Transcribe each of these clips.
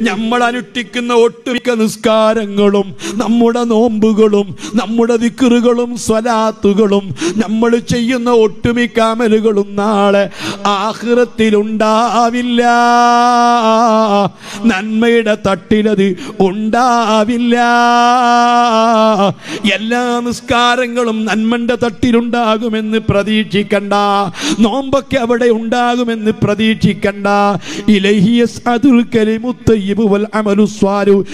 നമ്മൾ അനുഷ്ഠിക്കുന്ന ഒട്ടുമിക്ക നിസ്കാരങ്ങളും നമ്മുടെ നോമ്പുകളും നമ്മുടെ ദിക്കറുകളും സ്വലാത്തുകളും നമ്മൾ ചെയ്യുന്ന ഒട്ടുമിക്ക അമലുകളും നാളെ ആഹൃത്തിലുണ്ടാവില്ല നന്മയുടെ തട്ടിലത് ഉണ്ടാവില്ല. എല്ലാ നിസ്കാരങ്ങളും നന്മന്റെ തട്ടിലുണ്ടാകുമെന്ന് പ്രതീക്ഷിക്കണ്ട. നോമ്പൊക്കെ അവിടെ ഉണ്ടാകുമെന്ന് പ്രതീക്ഷിക്കണ്ട. ഇലഹിയസ് അതുൽ വൽ അമലു സ്വാലു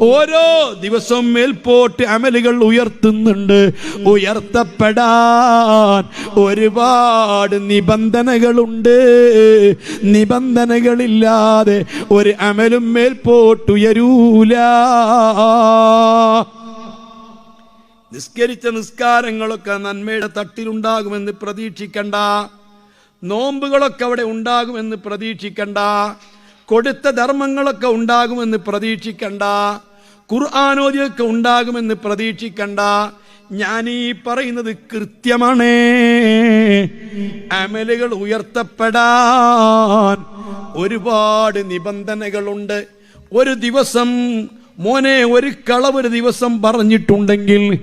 ഓരോ ദിവസവും മേൽപോട്ട് അമലുകൾ ഉയർത്തുന്നുണ്ട്. ഉയർത്തപ്പെടാൻ ഒരുപാട് നിബന്ധനകളുണ്ട്. നിബന്ധനകളില്ലാതെ ഒരു അമലും മേൽപോട്ടുയരൂല നിസ്കരിച്ച നിസ്കാരങ്ങളൊക്കെ നന്മയുടെ തട്ടിലുണ്ടാകുമെന്ന് പ്രതീക്ഷിക്കണ്ട. നോമ്പുകളൊക്കെ അവിടെ ഉണ്ടാകുമെന്ന് പ്രതീക്ഷിക്കണ്ട. കൊടുത്ത ധർമ്മങ്ങളൊക്കെ ഉണ്ടാകുമെന്ന് പ്രതീക്ഷിക്കണ്ട. ഖുർആാനോദ്യമൊക്കെ ഉണ്ടാകുമെന്ന് പ്രതീക്ഷിക്കണ്ട. ഞാൻ ഈ പറയുന്നത് കൃത്യമാണ്. അമലുകൾ ഉയർത്തപ്പെടാൻ ഒരുപാട് നിബന്ധനകളുണ്ട്. ഒരു ദിവസം മോനെ ഒരു കളവ് ഒരു ദിവസം പറഞ്ഞിട്ടുണ്ടെങ്കിൽ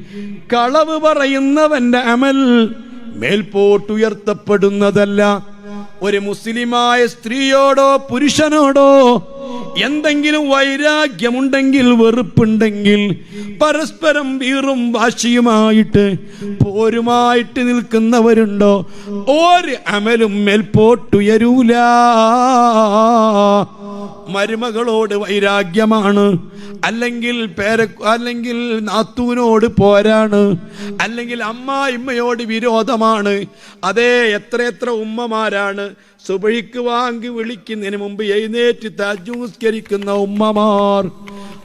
കളവ് പറയുന്നവന്റെ അമൽ മേൽപോട്ടുയർത്തപ്പെടുന്നതല്ല. ഒരു മുസ്ലിമായ സ്ത്രീയോടോ പുരുഷനോടോ എന്തെങ്കിലും വൈരാഗ്യമുണ്ടെങ്കിൽ വെറുപ്പുണ്ടെങ്കിൽ പരസ്പരം വീറും വാശിയുമായിട്ട് പോരുമായിട്ട് നിൽക്കുന്നവരുണ്ടോ? ഒരു അമലും മേൽപോട്ടുയരൂല. മരുമകളോട് വൈരാഗ്യമാണ്. അല്ലെങ്കിൽ പേര അല്ലെങ്കിൽ നാത്തൂനോട് പോരാണ്. അല്ലെങ്കിൽ അമ്മായിമ്മയോട് വിരോധമാണ്. അതേ എത്രയെത്ര ഉമ്മമാരാണ്. സുബഴിക്ക് വാങ്ങി വിളിക്കുന്നതിന് മുമ്പ് എഴുന്നേറ്റ് തജൂസ്കരിക്കുന്ന ഉമ്മമാർ.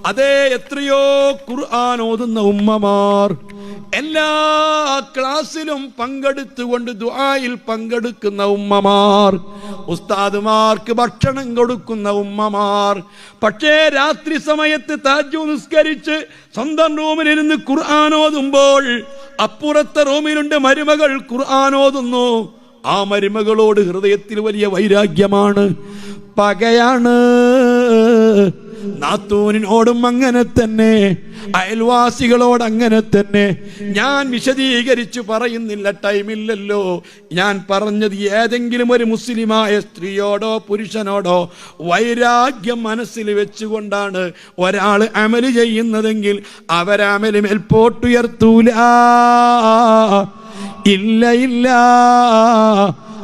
അതേ എത്രയോ ഖുർആൻ ഓതുന്ന ഉമ്മമാർ. എല്ലാ ക്ലാസ്സിലും പങ്കെടുത്തുകൊണ്ട് ദുആയിൽ പങ്കെടുക്കുന്ന ഉമ്മമാർ ഉസ്താദുമാർക്ക് ഭക്ഷണം കൊടുക്കുന്ന ഉമ്മമാർ. പക്ഷേ രാത്രി സമയത്ത് താജു നിസ്കരിച്ച് സ്വന്തം റൂമിലിരുന്ന് ഓതുമ്പോൾ അപ്പുറത്തെ റൂമിലുണ്ട് മരുമകൾ ഓതുന്നു. ആ മരുമകളോട് ഹൃദയത്തിൽ വലിയ വൈരാഗ്യമാണ്. പകയാണ് നാത്തൂനിനോടും അങ്ങനെ തന്നെ. അയൽവാസികളോട് അങ്ങനെ തന്നെ. ഞാൻ വിശദീകരിച്ചു പറയുന്നില്ല ടൈമില്ലല്ലോ. ഞാൻ പറഞ്ഞത് ഏതെങ്കിലും ഒരു മുസ്ലിമായ സ്ത്രീയോടോ പുരുഷനോടോ വൈരാഗ്യം മനസ്സിൽ വെച്ചുകൊണ്ടാണ് ഒരാൾ അമൽ ചെയ്യുന്നതെങ്കിൽ അവരമൽ മേൽപോട്ടുയർത്തൂല. ഇല്ല ഇല്ല.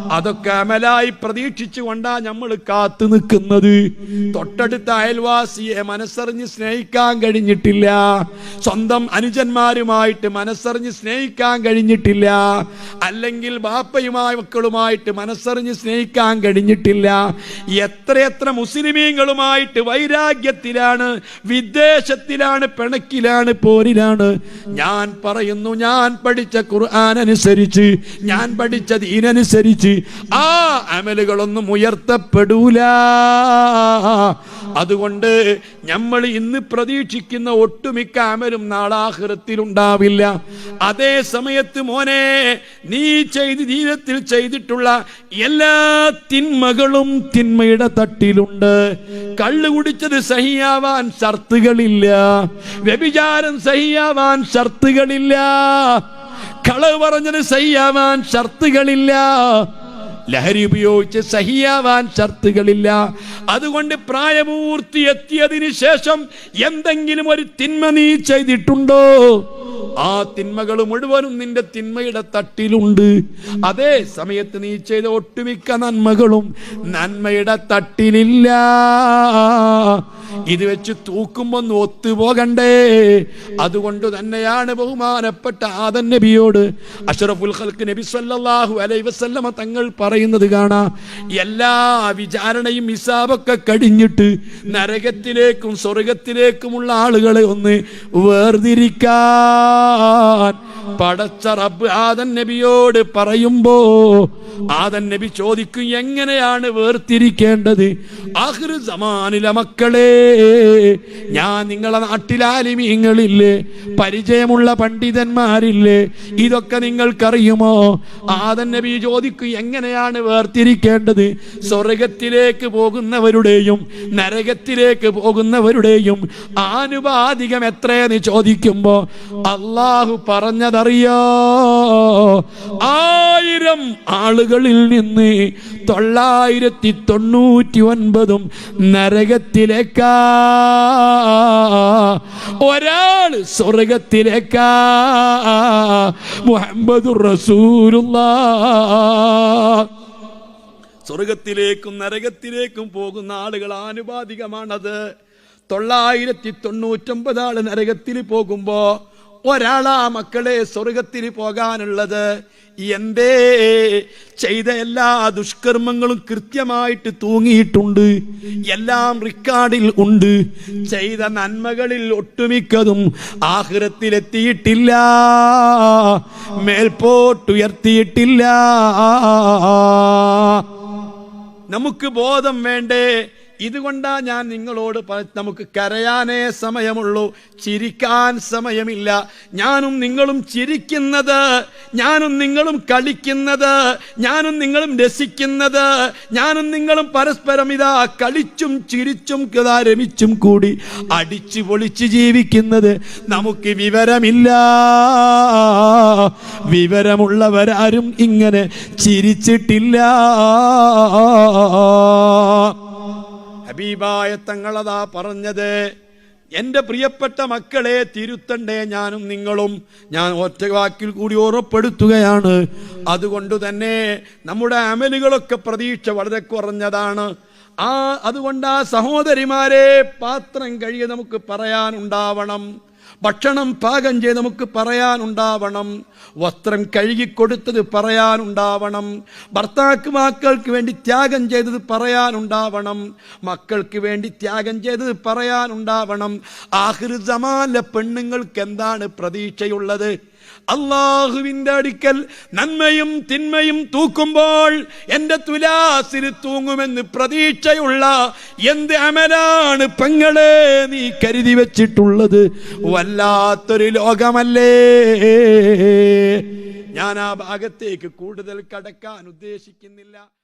അതൊക്കെ അമലായി പ്രതീക്ഷിച്ചുകൊണ്ടാ നമ്മൾ കാത്തു നിൽക്കുന്നത്. തൊട്ടടുത്ത അയൽവാസിയെ മനസ്സറിഞ്ഞ് സ്നേഹിക്കാൻ കഴിഞ്ഞിട്ടില്ല. സ്വന്തം അനുജന്മാരുമായിട്ട് മനസ്സറിഞ്ഞ് സ്നേഹിക്കാൻ കഴിഞ്ഞിട്ടില്ല. അല്ലെങ്കിൽ ബാപ്പയുമായ മക്കളുമായിട്ട് മനസ്സറിഞ്ഞ് സ്നേഹിക്കാൻ കഴിഞ്ഞിട്ടില്ല. എത്രയെത്ര മുസ്ലിമീങ്ങളുമായിട്ട് വൈരാഗ്യത്തിലാണ് വിദേശത്തിലാണ് പിണക്കിലാണ് പോരിലാണ്. ഞാൻ പറയുന്നു ഞാൻ പഠിച്ച ഖുർആൻ അനുസരിച്ച് ഞാൻ പഠിച്ച ദീനനുസരിച്ച് ആ അമലുകളൊന്നും ഉയർത്തപ്പെടൂല. അതുകൊണ്ട് നമ്മൾ ഇന്ന് പ്രതീക്ഷിക്കുന്ന ഒട്ടുമിക്ക അമലും നാളാഹൃത്തിലുണ്ടാവില്ല അതേ സമയത്ത് മോനെ നീ ചെയ്ത് ജീവിതത്തിൽ ചെയ്തിട്ടുള്ള എല്ലാ തിന്മകളും തിന്മയുടെ തട്ടിലുണ്ട്. കള്ളു കുടിച്ചത് സഹിയാവാൻ ഷർത്തുകളില്ല വ്യഭിചാരം സഹിയാവാൻ ഷർത്തുകളില്ല കളവ് പറഞ്ഞത് സഹിയാവാൻ ഷർത്തുകളില്ല ലഹരി ഉപയോഗിച്ച് സഹിയാവാൻ ഷർത്തുകളില്ല അതുകൊണ്ട് പ്രായപൂർത്തി എത്തിയതിനു ശേഷം എന്തെങ്കിലും ഒരു തിന്മ നീ ചെയ്തിട്ടുണ്ടോ? ആ തിന്മകൾ മുഴുവനും നിന്റെ തിന്മയുടെ തട്ടിലുണ്ട്. അതേ സമയത്ത് നീ ചെയ്ത ഒട്ടുമിക്ക നന്മകളും നന്മയുടെ തട്ടിലില്ല. ഇത് വെച്ച് തൂക്കുമ്പോ ഒത്തുപോകണ്ടേ അതുകൊണ്ട് തന്നെയാണ് ബഹുമാനപ്പെട്ട ആദൻ നബിയോട് അഷറഫുൽ ഖൽക്ക് നബി സല്ലല്ലാഹു അലൈഹി വസല്ലമ തങ്ങൾ പറയുന്നത് കാണാ. എല്ലാ വിചാരണയും ഹിസാബൊക്കെ കഴിഞ്ഞിട്ട് നരകത്തിലേക്കും സ്വർഗത്തിലേക്കുമുള്ള ആളുകളെ ഒന്ന് വേർതിരിക്കാൻ. പടച്ച റബ്ബ് ആദൻ നബിയോട് പറയുമ്പോ ആദൻ നബി ചോദിക്കും എങ്ങനെയാണ് വേർതിരിക്കേണ്ടത്? ആഹ്റ് സമാനിലെ മക്കളെ ഞാൻ നിങ്ങളെ നാട്ടിലാലിമീങ്ങളില്ലേ പരിചയമുള്ള പണ്ഡിതന്മാരില്ലേ ഇതൊക്കെ നിങ്ങൾക്കറിയുമോ? ആദൻ നബി ചോദിക്കും എങ്ങനെയാണ് വേർതിരിക്കേണ്ടത്? സ്വർഗത്തിലേക്ക് പോകുന്നവരുടെയും നരകത്തിലേക്ക് പോകുന്നവരുടെയും ആനുപാതികം എത്രയെന്ന് ചോദിക്കുമ്പോ അള്ളാഹു പറഞ്ഞതറിയോ ആയിരം ആളുകളിൽ നിന്ന് തൊള്ളായിരത്തി തൊണ്ണൂറ്റി ഒൻപതും നരകത്തിലേക്കാ. ഒരാൾ സ്വർഗത്തിലേക്കാ. മുഹമ്മദ് സ്വർഗത്തിലേക്കും നരകത്തിലേക്കും പോകുന്ന ആളുകൾ ആനുപാതികമാണത്. തൊള്ളായിരത്തി തൊണ്ണൂറ്റൊമ്പത് ആൾ നരകത്തിൽ പോകുമ്പോ ഒരാളാ മക്കളെ സ്വർഗത്തിന് പോകാനുള്ളത്. എന്തേ? ചെയ്ത എല്ലാ ദുഷ്കർമ്മങ്ങളും കൃത്യമായിട്ട് തൂങ്ങിയിട്ടുണ്ട്. എല്ലാം റിക്കാർഡിൽ ഉണ്ട്. ചെയ്ത നന്മകളിൽ ഒട്ടുമിക്കതും ആഹൃത്തിലെത്തിയിട്ടില്ല മേൽപോട്ടുയർത്തിയിട്ടില്ല. നമുക്ക് ബോധം വേണ്ടേ? ഇതുകൊണ്ടാ ഞാൻ നിങ്ങളോട് നമുക്ക് കരയാനേ സമയമുള്ളൂ ചിരിക്കാൻ സമയമില്ല. ഞാനും നിങ്ങളും ചിരിക്കുന്നത് ഞാനും നിങ്ങളും കളിക്കുന്നത് ഞാനും നിങ്ങളും രസിക്കുന്നത് ഞാനും നിങ്ങളും പരസ്പരം ഇതാ കളിച്ചും ചിരിച്ചും ഇതാ രമിച്ചും കൂടി അടിച്ചു പൊളിച്ച് ജീവിക്കുന്നത് നമുക്ക് വിവരമില്ല. വിവരമുള്ളവരാരും ഇങ്ങനെ ചിരിച്ചിട്ടില്ല. ഹബീബായ തങ്ങളതാ പറഞ്ഞത്. എന്റെ പ്രിയപ്പെട്ട മക്കളെ തിരുത്തണ്ടേ ഞാനും നിങ്ങളും. ഞാൻ ഒറ്റ വാക്കിൽ കൂടി ഉറപ്പെടുത്തുകയാണ് അതുകൊണ്ട് തന്നെ നമ്മുടെ അമലുകളൊക്കെ പ്രതീക്ഷ വളരെ കുറഞ്ഞതാണ്. ആ അതുകൊണ്ട് ആ സഹോദരിമാരെ പാത്രം കഴിയെ നമുക്ക് പറയാനുണ്ടാവണം. ഭക്ഷണം പാകം ചെയ്ത് നമുക്ക് പറയാനുണ്ടാവണം. വസ്ത്രം കഴുകിക്കൊടുത്തത് പറയാനുണ്ടാവണം. ഭർത്താക്ക് മക്കൾക്ക് വേണ്ടി ത്യാഗം ചെയ്തത് പറയാനുണ്ടാവണം. മക്കൾക്ക് വേണ്ടി ത്യാഗം ചെയ്തത് പറയാനുണ്ടാവണം. ആഹിർ ജമാലെ പെണ്ണുങ്ങൾക്ക് എന്താണ് പ്രതീക്ഷയുള്ളത്? അള്ളാഹുവിന്റെ അടുക്കൽ നന്മയും തിന്മയും തൂക്കുമ്പോൾ എന്റെ തുലാസിന് തൂങ്ങുമെന്ന് പ്രതീക്ഷയുള്ള എന്ത് അമലാണ് പെങ്ങളെ നീ കരുതി വെച്ചിട്ടുള്ളത്? വല്ലാത്തൊരു ലോകമല്ലേ? ഞാൻ ആ ഭാഗത്തേക്ക് കൂടുതൽ കടക്കാൻ ഉദ്ദേശിക്കുന്നില്ല.